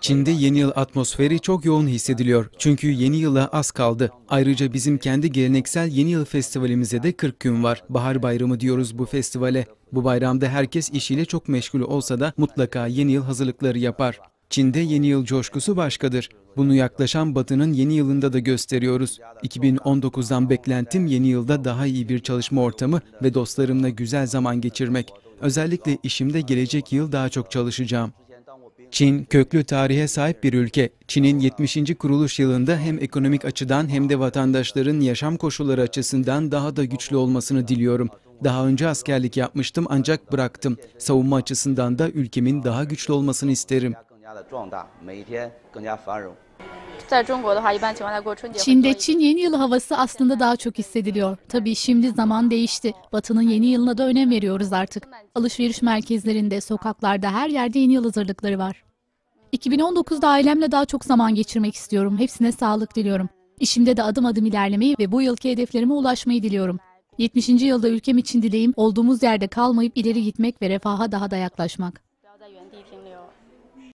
Çin'de yeni yıl atmosferi çok yoğun hissediliyor. Çünkü yeni yıla az kaldı. Ayrıca bizim kendi geleneksel yeni yıl festivalimize de 40 gün var. Bahar bayramı diyoruz bu festivale. Bu bayramda herkes işiyle çok meşgul olsa da mutlaka yeni yıl hazırlıkları yapar. Çin'de yeni yıl coşkusu başkadır. Bunu yaklaşan Batı'nın yeni yılında da gösteriyoruz. 2019'dan beklentim yeni yılda daha iyi bir çalışma ortamı ve dostlarımla güzel zaman geçirmek. Özellikle işimde gelecek yıl daha çok çalışacağım. Çin köklü tarihe sahip bir ülke. Çin'in 70. kuruluş yılında hem ekonomik açıdan hem de vatandaşların yaşam koşulları açısından daha da güçlü olmasını diliyorum. Daha önce askerlik yapmıştım ancak bıraktım. Savunma açısından da ülkemin daha güçlü olmasını isterim. Çin'de 一 Çin yeni yılı havası aslında daha çok hissediliyor. Tabii şimdi zaman değişti. Batı'nın yeni yılına da önem veriyoruz artık. Alışveriş merkezlerinde, sokaklarda her yerde yeni yıl hazırlıkları var. 2019'da ailemle daha çok zaman geçirmek istiyorum. Hepsine sağlık diliyorum. İşimde de adım adım ilerlemeyi ve bu yılki hedeflerime ulaşmayı diliyorum. 70. yılda ülkem için dileğim olduğumuz yerde kalmayıp ileri gitmek ve refaha daha da yaklaşmak.